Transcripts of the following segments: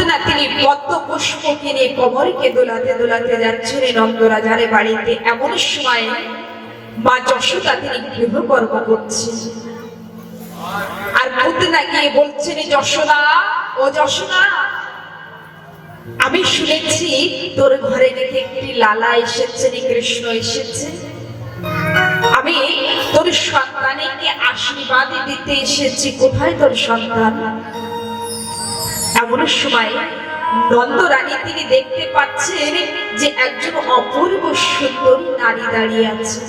পুতনা তিনি পদ্ম পুষ্প কিনে দোলাতে দোলাতে নন্দরাজারে বাড়িতে। এমন সময় মা যশোদা তিনি গৃহকর্ম করছেন। আর বলছেন যশোদা, ও যশোদা, আমি শুনেছি তোর ঘরে নাকি একটি লালা এসেছে কৃষ্ণ এসেছে। আমি তোর সন্তানকে আশীর্বাদ দিতে এসেছি, কোথায় তোর সন্তান? এমন সময় নন্দরানী তিনি দেখতে পাচ্ছেন যে একজন অপূর্ব সুন্দরী নারী দাঁড়িয়ে আছে।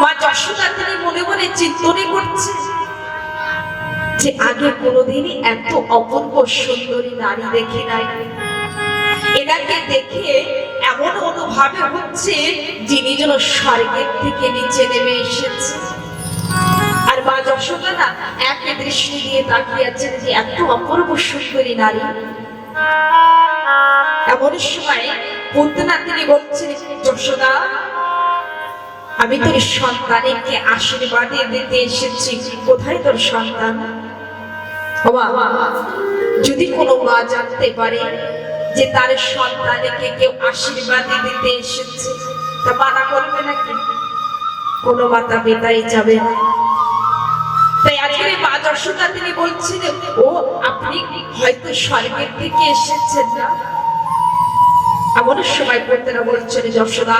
মা যশোদা তিনি মনে মনে চিন্তনে করছে যে আগে কোনোদিনই এত অপূর্ব সুন্দরী নারী দেখে নাই। এনাকে দেখে এমন অনুভাবে হচ্ছে যিনি যেন স্বর্গের থেকে নিচে নেমে এসেছে। মা যশোদা এক দৃষ্টি দিয়ে তাকিয়ে আছেন যে এত অপূর্ব সুন্দরী নারী। এমন সময় পুতনা তিনি বলছেন, যশোদা, আমি তোর সন্তানকে আশীর্বাদ দিতে এসেছি। কোথায় তোর সন্তান? যদি কোনো মা জানতে পারে যে তার সন্তানকে কেউ আশীর্বাদ দিতে এসেছে, তা মানা করবে নাকি? কোনো মাতা পিতাই যাবে না। তাই আজকে মা যশোদা তিনি বলছিলেন ও, আপনি হয়তো স্বর্গের থেকে এসেছেন না? এমন সময় পড়তেরা বলছেন যশোদা,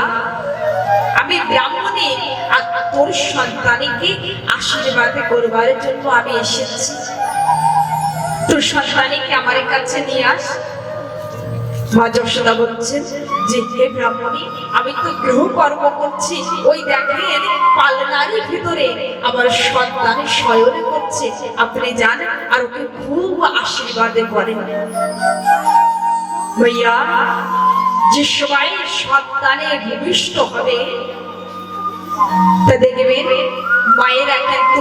আমি ব্রাহ্মণী তোর সন্তানকে আশীর্বাদ করবার জন্য আমি এসেছি। তোর সন্তানকে আমার কাছে নিয়ে আস। মা যশোদা বলছেন যে হে ব্রাহ্মণী, আমি তো গ্রহ কর্ম করছি। ওই দেখেন ভিতরে আমার সন্তান করছে। আপনি যান আর ওকে খুব আশীর্বাদে করেন। ভাইয়া, যে সবাই সন্তানে ভূমিষ্ঠ হবে, তা দেখবেন মায়েরা কিন্তু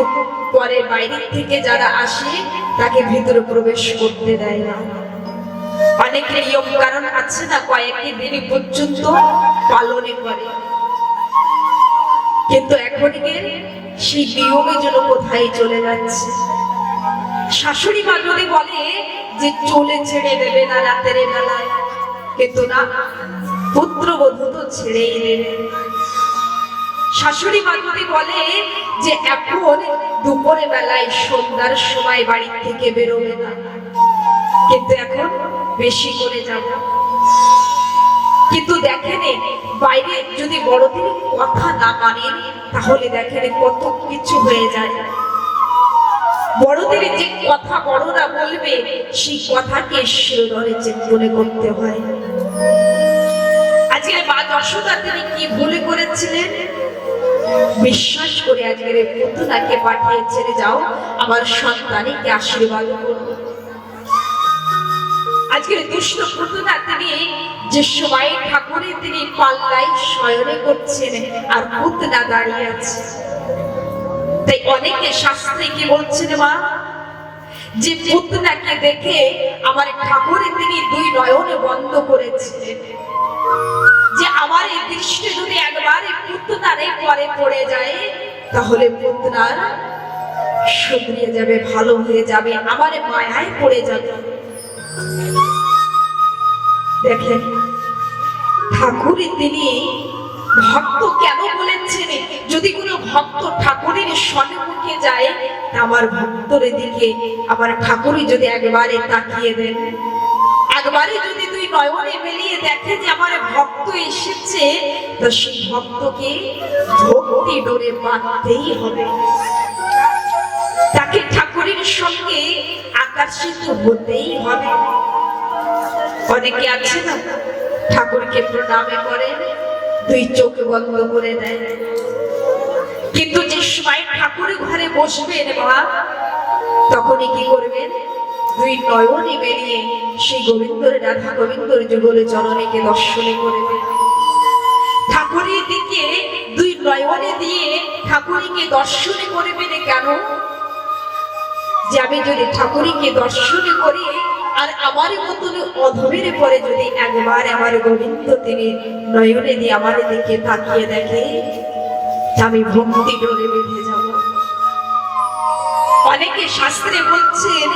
পরে বাইরে থেকে যারা আসে, তাকে ভিতরে প্রবেশ করতে দেয় না। অনেক নিয়ম কারণ আছে না, কয়েকটি দিন পর্যন্ত পালনে করে। কিন্তু এখনকার সেই নিয়মে যেন কোথায় চলে যাচ্ছে। শাশুড়ি মা যদি বলে যে চলে ছেড়ে দেবে না রাতের বেলায়, কিন্তু না, পুত্রবধূ তো ছেড়েই দেবে। শাশুড়ি মা যদি বলে যে এখন দুপুরে বেলায় সন্ধ্যার সময় বাড়ি থেকে বেরোবে না, কিন্তু এখন বেশি করে যাব। কিন্তু দেখেন বাইরে যদি বড়দের কথা না মানেন, তাহলে দেখেন কত কিছু হয়ে যায়। বড়দের যে কথা বড়রা বলবে, সেই কথাকে শিরোধরে চিন্তনে করতে হয়। আজকে মা যশোদা তিনি কি ভুলে করেছিলেন? বিশ্বাস করে আজকের এই পুতুলাকে পাঠিয়ে ছেড়ে যাও, আমার সন্তানকে আশীর্বাদ করো। আজকের দুষ্ট পুতুলা তিনি যে সময় ঠাকুরে তিনি পাল্লাই শয়নে করছেন আর পুতনা দাঁড়িয়ে আছে। তাই অনেকে শাস্ত্রে কি বলছেন মা? যে পুতনাকে দেখে আমার ঠাকুরে তিনি দুই নয়নে বন্ধ করেছিলেন। যে আমার এই দৃষ্টি যদি একবার এই পুতনারে পরে পড়ে যায়, তাহলে পুতনার শুধরিয়ে যাবে, ভালো হয়ে যাবে, আমার মায়ায় পড়ে যাবে। দেখেন, ঠাকুরের তিনি ভক্ত কেন বলেছেন? যদি কোনো ভক্ত ঠাকুরের সম্মুখে যায় আমার ভক্তর দিকে, আমার ঠাকুরই যদি একবারে তাকিয়ে দেন। একবারে যদি তুই নয়নে মিলিয়ে দেখে যে আমার ভক্ত এসেছে, তো সেই ভক্তকে ভক্তি ডোরে বাঁধতেই হবে। তাকে ঠাকুরের সঙ্গে আকর্ষিত হতেই হবে। অনেকে আছে না, ঠাকুরকে প্রণামে করে, দুই চোখ বন্ধ করে দেয়। কিন্তু যে সময় ঠাকুরের ঘরে বসবেন মা, তখনই কি করবেন? দুই নয়নে বেরিয়ে সেই গোবিন্দর রাধা গোবিন্দর যুগল চরণেকে দর্শনে করবে ঠাকুরের দিকে দুই নয়নে দিয়ে ঠাকুরকে দর্শনে করবেন কেন? যে আমি যদি ঠাকুরীকে দর্শন করি আর আমার মতন অধমের পরে যদি একবার আমার গোবিন্দ তিনি নয়নে দিয়ে আমার দিকে তাকিয়ে দেখে আমি ভক্তি ডোরে বেঁধে যাব। অনেকে শাস্ত্রে বলছেন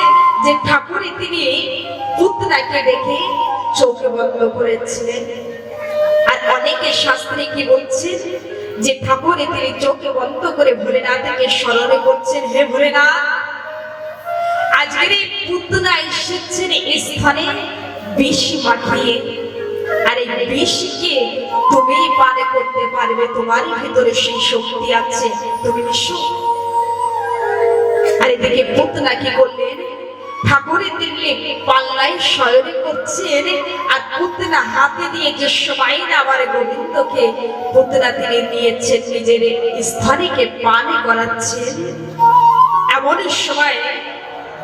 যে ঠাকুরে তিনি পুতনাকে দেখে চোখে বন্ধ করেছিলেন। আর অনেকে শাস্ত্রে কি বলছে যে ঠাকুরে তিনি চোখে বন্ধ করে ভোলেনাথকে স্মরণে করছেন, হে ভোলেনাথ, আজকের এই পুতনা এসেছেন স্থানে। বিষ মাখিয়ে, আর এই বিষকে তুমি পানে করতে পারবে, তোমারই ভিতরে সেই শক্তি আছে। তুমি নিঃস্ব আর এদিকে পুতনা কি করলেন? ঠাকুরের দিকে পাল্লায় শয়নে করছেন, আর পুতনা হাতে দিয়ে যে সবাই না আমার গোবিন্দকে পুতনা তিনি নিয়েছেন নিজের স্থানীকে পানে করাচ্ছেন। এমন সময়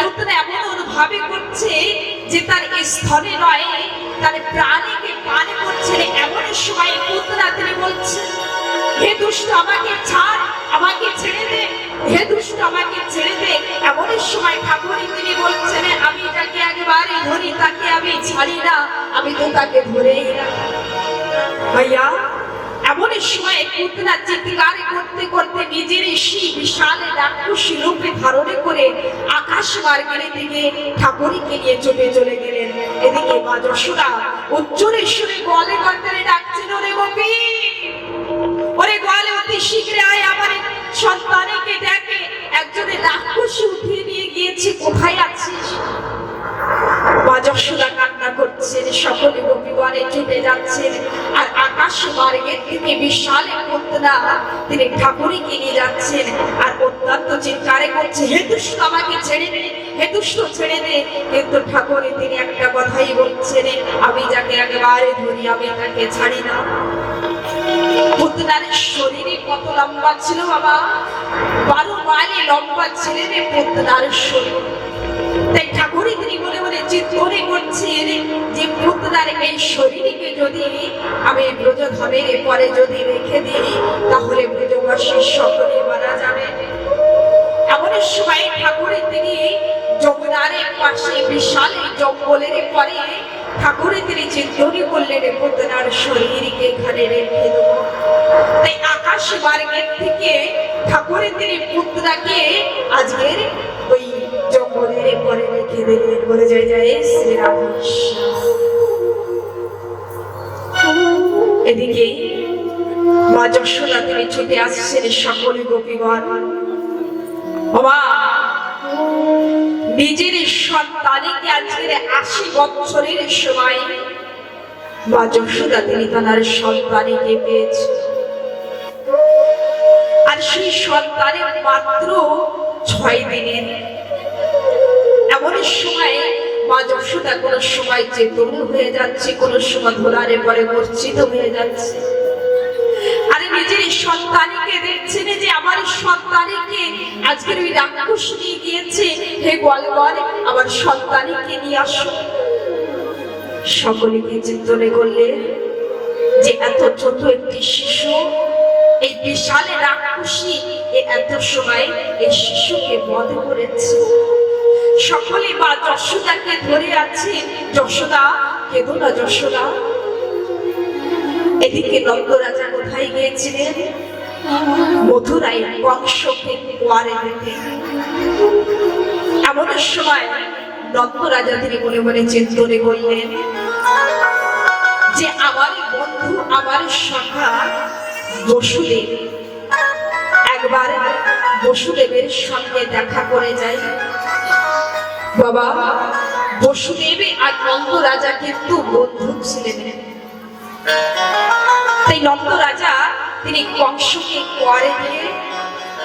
পুতনা এমন অনুভাবে করছে যে তার স্থলে নয়, তার প্রাণীকে পানে করছে এমন সময় পুতনা তিনি বলছে হে দুষ্ট, আমাকে ছাড়, আমাকে ছেড়ে দে, হে দুষ্ট, আমাকে ছেড়ে দে। এমন সময় ঠাকুরই তিনি বলছেন, আমি তাকে একেবারে ধরি, তাকে আমি ছাড়ি না, আমি তো তাকে ধরেই রাখি ভাইয়া পুতনা চিৎকার করতে করতে নিজের সেই বিশাল রাক্ষসী রূপে ধারণে করে আকাশ মার্গের দিকে ঠাকুরকে নিয়ে চলে চলে গেলেন। এদিকে মা উচ্চরে সুরে গলে গন্ডারে ডাকছিল রে গোপী! ওরে গোয়ালে অতি শীঘ্রে আয় আমার সন্তানকে দেখে। একজনের রাক্ষসী উঠিয়ে নিয়ে গিয়েছে, কোথায় আছিস? মা কান্না করছেন, সকলে গোপীগণে ছুটে যাচ্ছেন, আর আকাশ মার্গের থেকে বিশাল তিনি ঠাকুরকে নিয়ে যাচ্ছেন, আর অত্যন্ত চিৎকারে করছে, হে আমাকে ছেড়ে দে, হে ছেড়ে দে। কিন্তু ঠাকুরে তিনি একটা কথাই বলছেন, আমি যাকে একেবারে ধরি, আমি তাকে ছাড়ি না। শরীরে কত লম্বা ছিল বাবা, বারো মাইলে লম্বা ছিলেন পুতনার শরীর। ঠাকুরই তিনি বলে বলে চিত্তনে করছেন যে পুতনার এই শরীরকে যদি আমি ব্রজধামের পরে যদি রেখে দিই, তাহলে ব্রজবাসীর সকলে মারা যাবে। এমন সময় ঠাকুরের তিনি যমুনার পাশে বিশাল জঙ্গলের পরে ঠাকুরের তিনি চিন্তনী করলেন পুতনার শরীরকে এখানে রেখে দেবো। তাই আকাশ মার্গের থেকে ঠাকুরের তিনি পুতনাকে আজকের ওই জঙ্গলের পরে রেখে দিলেন বলে যায় যায় শ্রীরামকৃষ্ণ এদিকে মা যশোদা, তিনি ছুটে আসছেন সকলে গোপীগণ। বাবা নিজের সন্তানকে আজকের আশি বছরের সময় মা যশোদা, তিনি তার সন্তানকে পেয়েছে আর সেই সন্তানের মাত্র ছয় দিনের এমন সময় মা যশোদা কোন সময় চেতন হয়ে যাচ্ছে, কোন সময় ধরারে পরে মূর্ছিত হয়ে যাচ্ছে। আরে নিজের সন্তানকে যে আমার সন্তানকে আজকের ওই নিয়ে গিয়েছে, হে আমার সন্তানকে নিয়ে আসো। চিন্তনে করলে যে এত ছোট একটি শিশু, এই রাক্ষসী এত সময় এই শিশুকে বধ করেছে। সকলে মা যশোদাকে ধরে আছে যশোদা, কেঁদো না যশোদা। এদিকে নন্দরাজা কোথায় গিয়েছিলেন? মথুরায় কংসকে কোয়ারে দিতে। এমন সময় নন্দরাজা তিনি মনে মনে চিন্তনে করলেন যে আমার বন্ধু, আমার সখা বসুদেব, একবার বসুদেবের সঙ্গে দেখা করে যায় বাবা, বসুদেব আর নন্দ রাজা কিন্তু বন্ধু ছিলেন। তাই নন্দ রাজা তিনি কংসকে করে দিয়ে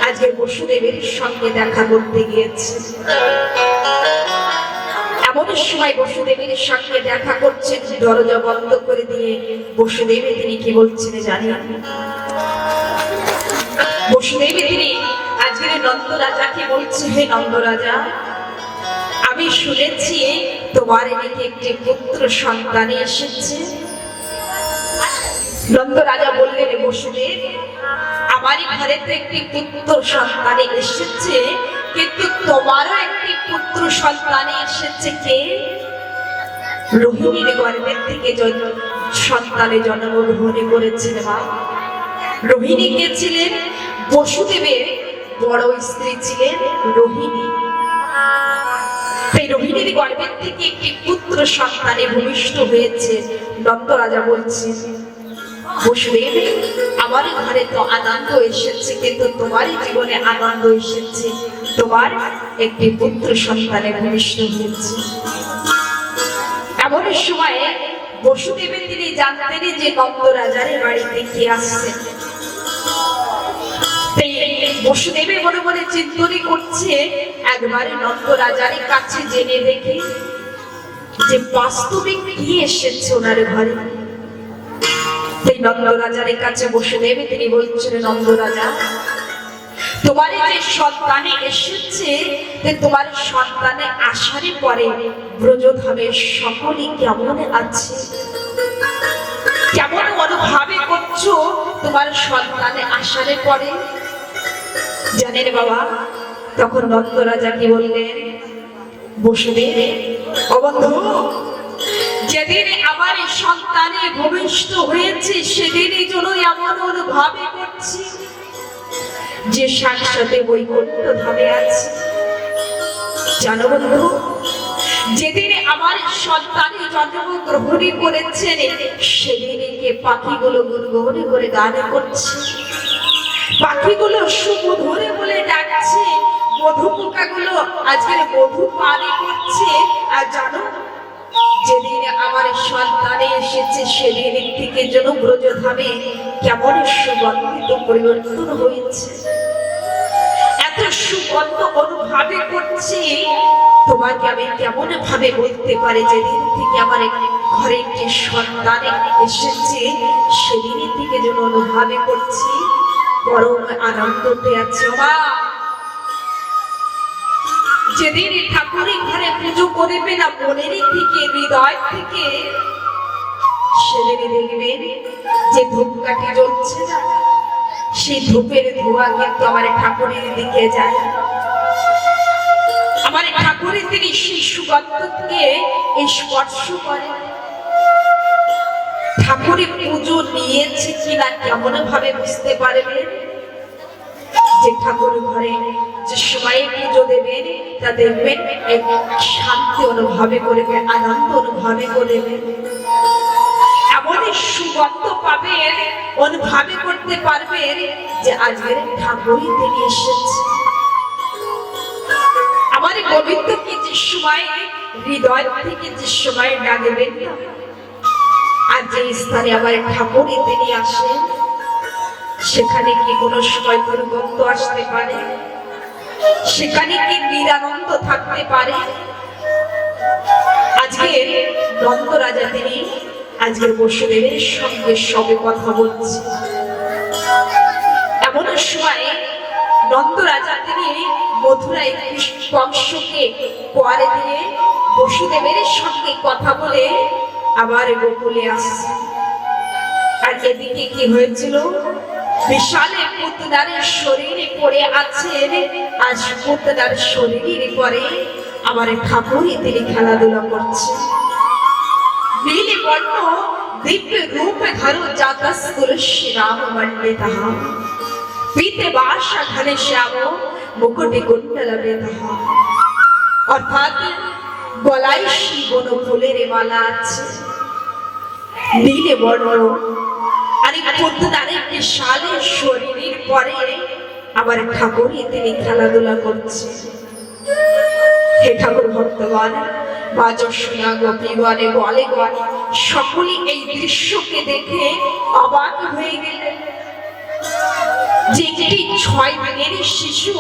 আজকে বসুদেবের সঙ্গে দেখা করতে গিয়েছে এমন সময় বসুদেবের সঙ্গে দেখা করছেন, দরজা বন্ধ করে দিয়ে বসুদেবে তিনি কি বলছেন জানি বসুদেবে তিনি আজকের নন্দ রাজাকে বলছে হে নন্দ রাজা আমি শুনেছি তোমার এদিকে একটি পুত্র সন্তান এসেছে। নন্দ রাজা বললেন বসুদেব, আমারই ঘরে তো একটি পুত্র সন্তান এসেছে, কিন্তু তোমারও একটি পুত্র সন্তান এসেছে কে? রোহিণীর গর্ভের থেকে সন্তানে জন্মগ্রহণ করেছেন মা। রোহিণী কে ছিলেন? বসুদেবের বড় স্ত্রী ছিলেন রোহিণী। সেই রোহিণীর গর্ভের থেকে একটি পুত্র সন্তানে ভূমিষ্ঠ হয়েছে। নন্দ রাজা বলছে বসুদেব আমার ঘরে তো আনন্দ এসেছে, কিন্তু তোমারই জীবনে আনন্দ এসেছে। তোমার একটি পুত্র সন্তানে ভূমিষ্ঠ হয়েছে। এমন সময় বসুদেবের তিনি জানতেন যে নন্দ রাজার বাড়িতে কে আসছে। বসুদেবের মনে মনে চিন্তনী করছে, একবারে নন্দ রাজার কাছে জেনে দেখে যে বাস্তবিক কি এসেছে ওনার ঘরে। সেই নন্দ কাছে বসুদেব, তিনি বলছেন নন্দ রাজা তোমার যে সন্তানে এসেছে যে তোমার সন্তানে আসারই পরে সকলই কেমন আছে? কেমন অনুভাবে করছ তোমার সন্তানে আসারে পরে? জানেন বাবা, তখন নন্দ রাজা কি বললেন? বসুদেব অবন্ধু যেদিন আমার সন্তানে ভূমিষ্ঠ হয়েছে, সেদিনই জন্য এমন অনুভাবে করছি যে সাক্ষাতে বৈকুণ্ঠ ধামে আছে। জানো বন্ধু, যেদিন আমার সন্তানে জন্মগ্রহণ করেছেন, সেদিনই কে পাখিগুলো গুনগুন করে গান করছে। পাখিগুলো সুমধুরে বলে ডাকছে, মধু পোকাগুলো আজকের মধু পানি করছে। আর জানো, যেদিন আমার সন্তানে এসেছে, সেদিন থেকে যেন ব্রজধামে কেমন সুগন্ধিত পরিবর্তন হয়েছে। এত সুগন্ধ অনুভাবে করছি, তোমাকে আমি কেমন ভাবে বলতে পারি? যেদিন থেকে আমার ঘরে একটি সন্তান এসেছে, সেদিন থেকে যেন অনুভাবে করছি। পরম আনন্দতে আছে যেদিন ঠাকুরের ঘরে পুজো করবে না মনের থেকে, হৃদয় থেকে সেদিন দেখবেন যে ধূপকাঠি জ্বলছে না। সেই ধূপের ধোঁয়া কিন্তু আমার ঠাকুরের দিকে যায়। আমার ঠাকুরের তিনি সেই সুগন্ধকে স্পর্শ করে। ঠাকুরের পুজো নিয়েছে কিনা কেমন ভাবে বুঝতে পারবেন যে ঠাকুর ঘরে যে সময়ে পুজো দেবেন তা দেখবেন এক শান্তি অনুভবে করবে, আনন্দ অনুভবে করবে। এমন সুগন্ধ পাবেন অনুভবে করতে পারবেন যে আজকের ঠাকুরই আমার গোবিন্দকে যে সময় হৃদয় থেকে যে সময় ডাকবেন না আর যে স্থানে আমার ঠাকুরই তিনি আসেন, সেখানে কি কোনো সময় দুর্গন্ধ আসতে পারে? সেখানে কি নিরানন্দ থাকতে পারে? আজকে নন্দ রাজা তিনি আজকের বসুদেবের সঙ্গে সবে কথা বলছে এমন সময় নন্দ রাজা তিনি মথুরায় কংসকে পরে দিয়ে বসুদেবের সঙ্গে কথা বলে আবার গোকুলে আসছে। আর এদিকে কি হয়েছিল? বিশালে পুতনার শরীরে পড়ে আজ পুতনার শরীরের পরে আমার তিনি খেলাধুলা করছে। বর্ণ দিব্য ধরো তাহা। পিতে বাসা ঘনে শ্যাম, মুকুটে অর্থাৎ গলায় শিবন ফুলের মালা আছে। নীলে বর্ণ আর এই পদ্মদারের বিশালে শরীরের পরে আবার ঠাকুরই তিনি খেলাধুলা করছে। হে ঠাকুর ভক্তগণ মা যশোনা গোপীগণে বলে গণ সকলে এই দৃশ্যকে দেখে অবাক হয়ে গেলেন। যে একটি ছয় দিনের শিশু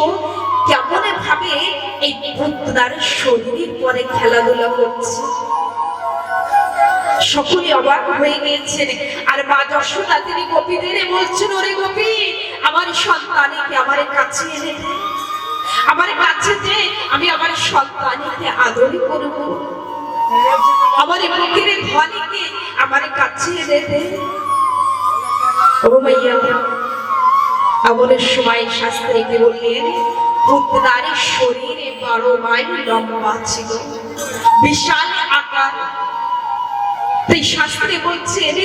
কেমন ভাবে এই পুত্রার শরীরের পরে খেলাধুলা করছে? সকলে অবাক হয়ে গিয়েছেন। আর মা যশোদা, তিনি গোপীদের বলছেন, ওরে গোপী, আমার সন্তানকে আমার কাছে এনে। আমার কাছে যে আমি আমার সন্তানকে আদর করব। আমার বুকের ধনীকে আমার কাছে এনে দে। ও মাইয়া এমনের সময় শাস্ত্রীকে বললেন পুত্রারি শরীরে বারো মাইল লম্বা ছিল। বিশাল আকার। তাই শাস্ত্রে বলছেন,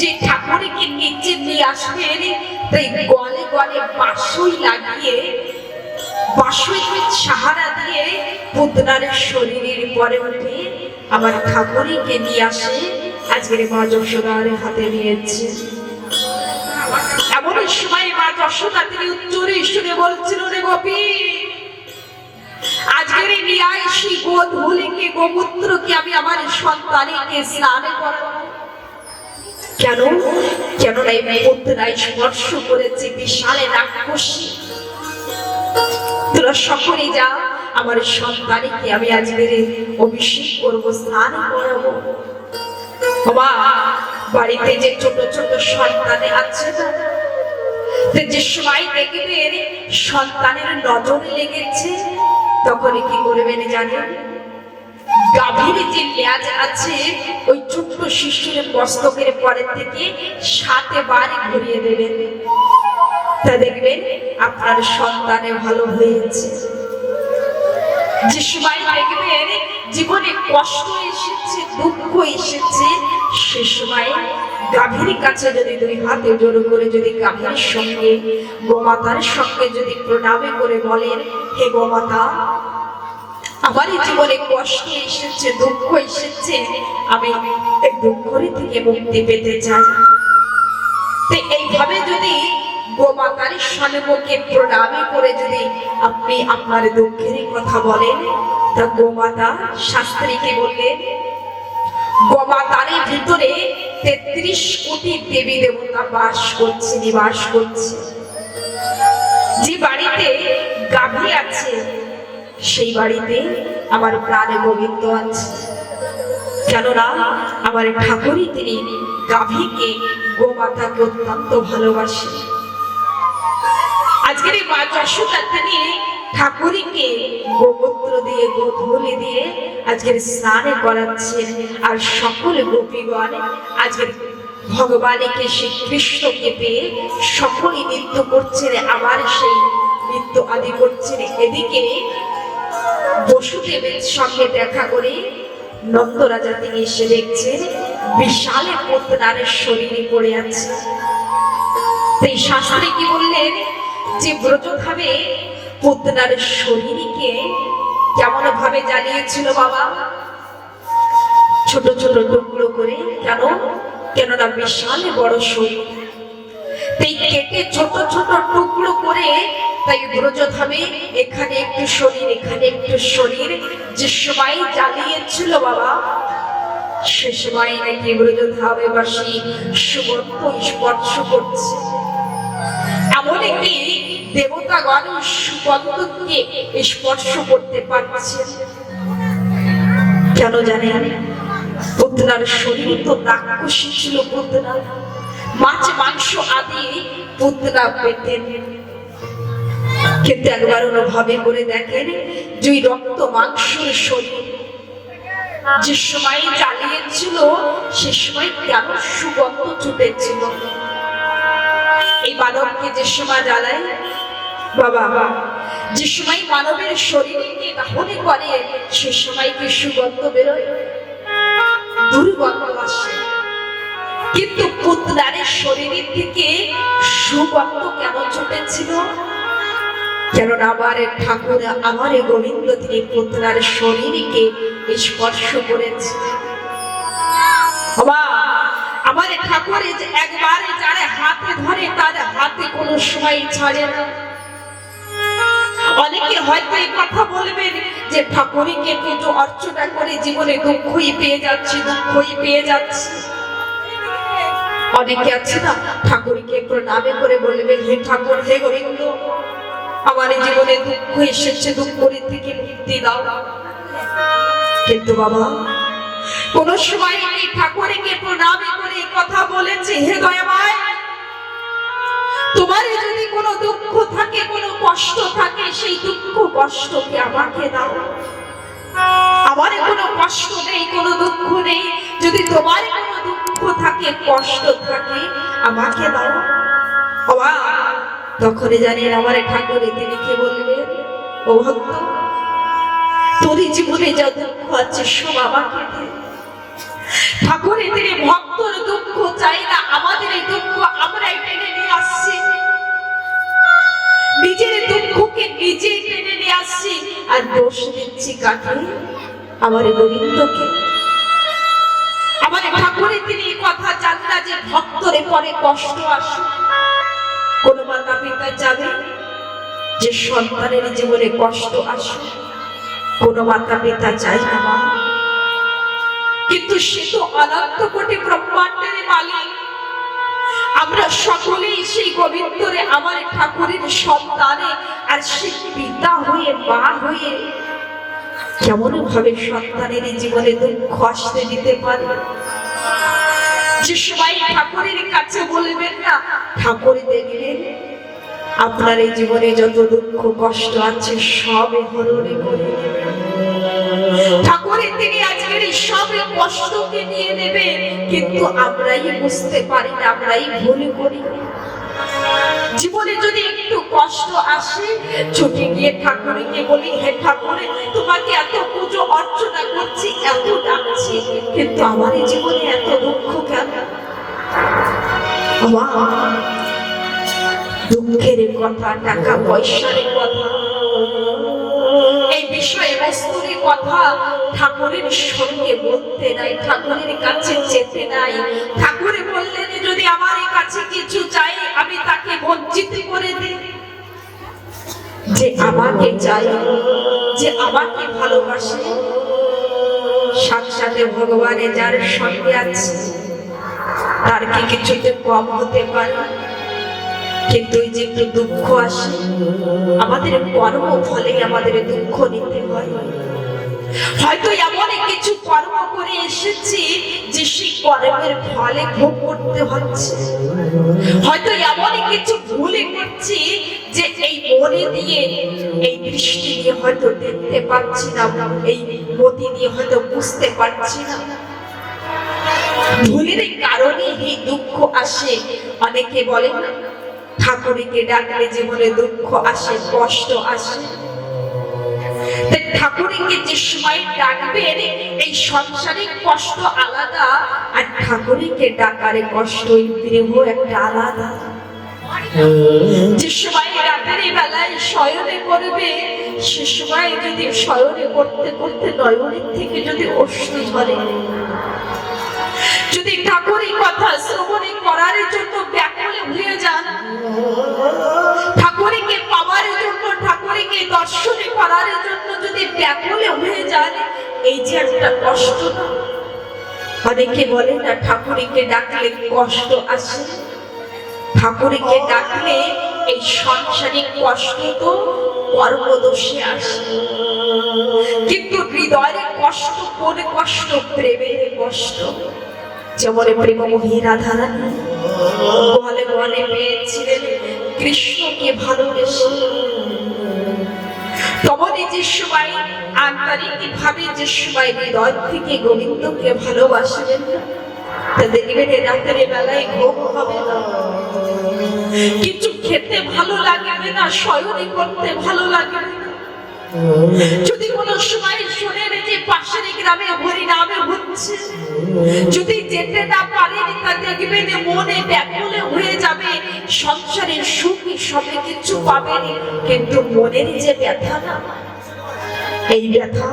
যে ঠাকুরকে নিচে নিয়ে আসবেন, তাই গলে গলে বাসই লাগিয়ে বাসই সাহারা দিয়ে পুতনারের শরীরের পরে উঠে আমার ঠাকুরকে নিয়ে আসে। আজকের মা যশোদার হাতে নিয়েছে। যশোদা তিনি উচ্চরে সুরে বলছিল, রে গোপী, আজকের এই নিয়াইশি গোধূলিকে গোমূত্রকে আমি আমার সন্তানকে স্নানে করাবো। কেন? কেন এই পুত্রাই স্পর্শ করেছে বিশালে রাক্ষসী। তোরা সকলে যা আমার সন্তানকে আমি আজকের অভিষেক করব, স্নান করাবো। বাড়িতে যে ছোট ছোট সন্তানে আছে না যে সময় দেখবেন সন্তানের নজরে লেগেছে তখন কি করবেন জানেন গাভীর আছে, ওই পরের বাড়ি ঘুরিয়ে দেবেন তা দেখবেন, আপনার সন্তানে ভালো হয়েছে। যে সময় দেখবেন জীবনে কষ্ট এসেছে, দুঃখ এসেছে, সে সময় গাভীর কাছে যদি দুই হাতে জোর করে যদি গাভীর সঙ্গে গোমাতার সঙ্গে যদি প্রণামে করে বলেন, হে গোমাতা আমার এই জীবনে কষ্ট এসেছে, দুঃখ এসেছে, আমি এই দুঃখের থেকে মুক্তি পেতে চাই। তো এইভাবে যদি গোমাতার সম্মুখে প্রণামে করে যদি আপনি আপনার দুঃখের কথা বলেন, তা গোমাতা শাস্ত্রীকে বললেন গোমাতার ভিতরে তেত্রিশ কোটি দেবী দেবতা বাস করছে, নিবাস করছে। যে বাড়িতে গাভী আছে, সেই বাড়িতে আমার প্রাণে গোবিন্দ আছে। কেননা আমার ঠাকুরই তিনি গাভীকে গোমাতাকে অত্যন্ত ভালোবাসে। আজকের এই মা যশোদা তিনি ঠাকুরীকে গোমূত্র দিয়ে, গোধূলি দিয়ে আজকের স্নানে করাচ্ছেন। আর সকল গোপীগণ আজকের ভগবানকে সেই কৃষ্ণকে পেয়ে সকলে নৃত্য করছেন, আবার সেই নৃত্য আদি করছেন। এদিকে বসুদেবের সঙ্গে দেখা করে নন্দরাজা তিনি এসে দেখছেন, বিশাল পত্নারের শরীরে পড়ে আছে। সেই শাস্ত্রে কি বললেন যে ব্রজভাবে পত্নারের শরীরকে কেমন ভাবে জ্বালিয়েছিল বাবা? ছোট ছোট টুকরো করে কেন? কেননা বিশাল বড় শরীর। তাই কেটে ছোট ছোট টুকরো করে তাই ব্রজধামে এখানে একটু শরীর, এখানে একটু শরীর যে সবাই জ্বালিয়েছিল বাবা, সে সময় নাকি ব্রজধামে বাসী সুগন্ধ স্পর্শ করছে। এমন একটি দেবতাগণ সুগন্ধকে স্পর্শ করতে পারছে। কেন জানেন পুতনার শরীর তো রাক্ষসী ছিল পুতনা মাছ, মাংস আদি পুতনা পেতেন। কিন্তু একবার অনুভবে করে দেখেন যে রক্ত মাংসের শরীর। যে সময় জ্বালিয়েছিল সে সময় কেন সুগন্ধ ছুটেছিল? এই মানবকে যে সময় জ্বালায় বাবা, যে সময় মানবের শরীরকে দাহনে করে, সে সময় কি সুগন্ধ বেরোয়, দুর্গন্ধ আসে। কিন্তু পুতনারের শরীরের থেকে সুগন্ধ কেন ছুটেছিল কেননা আমার ঠাকুর, আমার গোবিন্দ, তিনি পুতনার শরীরকে স্পর্শ করেছে বাবা, আমার ঠাকুরে একবার যারা হাতে ধরে, তার হাতে কোনো সময় ছাড়ে না। অনেকে হয়তো এই কথা বলবেন যে ঠাকুরকে পুজো অর্চনা করে জীবনে দুঃখই পেয়ে যাচ্ছি, দুঃখই পেয়ে যাচ্ছি। অনেকে আছে না, ঠাকুরকে প্রণামে করে বলবেন, হে ঠাকুর, হে গোবিন্দ, আমার জীবনে দুঃখ এসেছে দুঃখের থেকে মুক্তি দাও। কিন্তু বাবা, কোন সময় এই ঠাকুরকে প্রণামে করে কথা বলেছে, হে দয়াময়, তোমার কোনো দুঃখ থাকে, কোনো কষ্ট থাকে, সেই দুঃখ কষ্টকে আমাকে দাও। আমার কোনো কষ্ট নেই, কোনো দুঃখ নেই। যদি তোমার কোনো দুঃখ থাকে, কষ্ট থাকে, আমাকে দাও। বাবা, তখনই জানেন আমার ঠাকুরে তিনি কে বলবে ও ভক্ত, তোর জীবনে যা দুঃখ আছে, সব আমাকে দে। ঠাকুরে, তিনি ভক্তর দুঃখ চাই না, আমাদের এই দুঃখ আমরাই টেনে নিয়ে আসছি। নিজের দুঃখকে নিজেই টেনে নিয়ে আসছি আর দোষ দিচ্ছি কাকে? আমার গোবিন্দকে। আমার তিনি কথা না যে ভক্তরে পরে কষ্ট আসে। কোন মাতা পিতা যে সন্তানের জীবনে কষ্ট আসে? কোন মাতা পিতা চাই না কিন্তু সে তো অনন্ত কোটি ব্রহ্মাণ্ডের মালিক। আমরা সকলেই সেই গোবিন্দরে আমার ঠাকুরের সন্তানে আর সে পিতা হয়ে, মা হয়ে কেমন ভাবে সন্তানের জীবনে দুঃখ আসতে দিতে পারে যে সবাই ঠাকুরের কাছে বলবেন না, ঠাকুর দেখবেন, আপনার এই জীবনে যত দুঃখ কষ্ট আছে সবে হরণে। ঠাকুরের তিনি সব কষ্টকে নিয়ে নেবে, কিন্তু আমরাই বুঝতে পারি না, আমরাই ভুল করি। জীবনে যদি একটু কষ্ট আসে, ছুটে গিয়ে ঠাকুরকে বলি, হে ঠাকুরে, তোমাকে এত পুজো অর্চনা করছি, এত ডাকছি, কিন্তু আমার জীবনে এত দুঃখ কেন? দুঃখের কথা, টাকা পয়সার কথা, এই বিষয়ে বস্তুর কথা ঠাকুরের সঙ্গে বলতে নাই, ঠাকুরের কাছে যেতে নাই। ঠাকুরে বললেন, যদি আমার কাছে কিছু চাই, আমি তাকে বঞ্চিত করে দিই। যে আমাকে চাই যে আমাকে ভালোবাসে, সাথে ভগবানের যার সঙ্গে আছে, তার কি কিছুতে কম হতে পারে? কিন্তু এই যে একটু দুঃখ আসে, আমাদের কর্ম ফলে আমাদের দুঃখ নিতে হয়। হয়তো এমন কিছু কর্ম করে এসেছি যে সেই কর্মের ফলে ভোগ করতে হচ্ছে। হয়তো এমন কিছু ভুলে করছি যে এই মনে দিয়ে, এই দৃষ্টি দিয়ে হয়তো দেখতে পাচ্ছি না, এই মতি দিয়ে হয়তো বুঝতে পারছি না। ভুলের কারণে এই দুঃখ আসে। অনেকে বলে না ঠাকুরকে ডাকলে জীবনে দুঃখ আসে, কষ্ট আসে। ঠাকুরকে যে সময় ডাকবেন, এই কষ্ট আলাদা, আর ঠাকুরকে ডাকারে কষ্ট প্রেম একটা আলাদা। যে সময় রাতের বেলায় শয়নে করবে, সে সময় যদি শয়নে করতে করতে নয়নের থেকে যদি অশ্রু ঝরে। যদি ঠাকুরের কথা শ্রবণে করার জন্য ব্যাকুলে হয়ে যান, ঠাকুরকে পাওয়ার জন্য ঠাকুরকে দর্শনে করার জন্য যদি ব্যাকুলে হয়ে যান এই যে একটা কষ্ট অনেকে বলে না, ঠাকুরকে ডাকলে কষ্ট আসে। ঠাকুরকে ডাকলে এই সংসারিক কষ্ট তো কর্মদোষে আসে। কিন্তু হৃদয়ের কষ্ট, কোন কষ্ট? প্রেমের কষ্ট। যেমন প্রেমমোহী রাধারানী। বলে বলে, পেয়েছিলেন কৃষ্ণকে ভালোবেসে। তমনি যে সময় আন্তরিক ভাবে যে সবাই হৃদয় থেকে গোবিন্দকে ভালোবাসবেন তা দেখবেন রাতের বেলায় ঘুম হবে না। কিছু খেতে ভালো লাগবে না, শয়নে করতে ভালো লাগবে যদি কোনো সময় শোনেন পাশের গ্রামে হরিনামে হচ্ছে, যদি যেতে না পারেন দেখবেন মনে ব্যাকুলে হয়ে যাবে। সংসারের সুখী সবে কিছু পাবেন, কিন্তু মনের যে ব্যথা না, এই ব্যথা,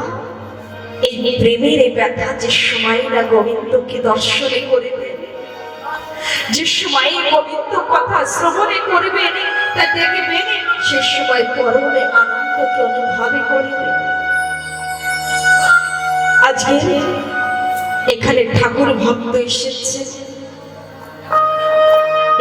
এই প্রেমের এই ব্যথা যে সময় না গোবিন্দকে দর্শনে করবে, যে সময় গোবিন্দ কথা শ্রবণে করবেন তা দেখবেন সে সময় পরমে আনন্দকে অনুভব করবে। আজকে এখানে ঠাকুর ভক্ত এসেছে।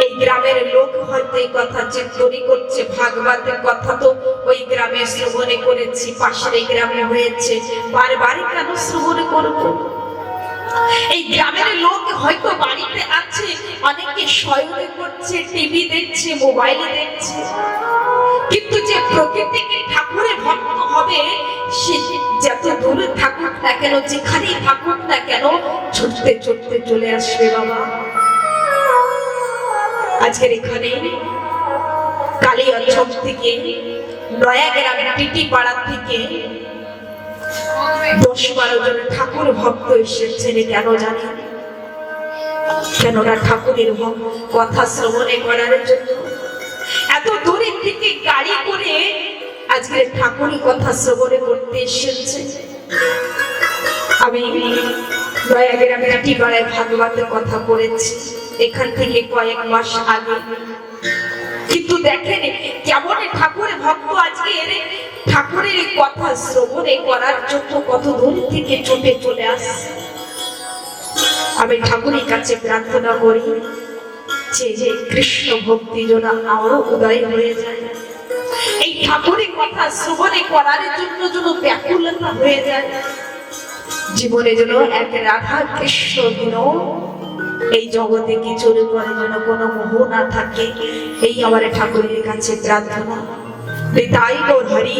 এই গ্রামের লোক হয়তো এই কথা চিন্তনি করছে, ভাগবতের কথা তো ওই গ্রামে শ্রবণে করেছি, পাশের এই গ্রামে হয়েছে। বারবার কেন শ্রবণে করব? এই গ্রামের লোক হয়তো বাড়িতে আছে, অনেকে শয়নে করছে, টিভি দেখছে, মোবাইল দেখছে। কিন্তু যে প্রকৃতিকে ঠাকুরের ভক্ত হবে, সে যত দূরে থাকুক না কেন, যেখানেই থাকুক না কেন, ছুটতে ছুটতে চলে আসবে বাবা। আজকের এখানে কালী অঞ্চল থেকে, নয়াগ্রাম টিটি পাড়া থেকে দশ বারো জন ঠাকুর ভক্ত এসেছেন, কেন জানি কেননা ঠাকুরের কথা শ্রবণে করার জন্য এত দূরের থেকে গাড়ি করে আজকে ঠাকুরই কথা শ্রবণে করতে এসেছে। আমি নয়াগ্রামে টিটি পাড়ায় ভাগবতের কথা এখান থেকে কয়েক মাস আগে। কিন্তু দেখেন কেমন ঠাকুরের ভক্ত আজকে ঠাকুরের কথা শ্রবণে করার জন্য কত দূর থেকে ছুটে চলে আসছে। আমি ঠাকুরের কাছে প্রার্থনা করি যে কৃষ্ণ ভক্তি যেন আরও উদয় হয়ে যায় এই ঠাকুরের কথা শ্রবণে করার জন্য যেন ব্যাকুলতা হয়ে যায় জীবনে যেন এক রাধা কৃষ্ণ দিন এই জগতে কিছুর করে যেন কোনো মোহ না থাকে, এই আমার ঠাকুরের কাছে প্রার্থনা তাই গো হরি।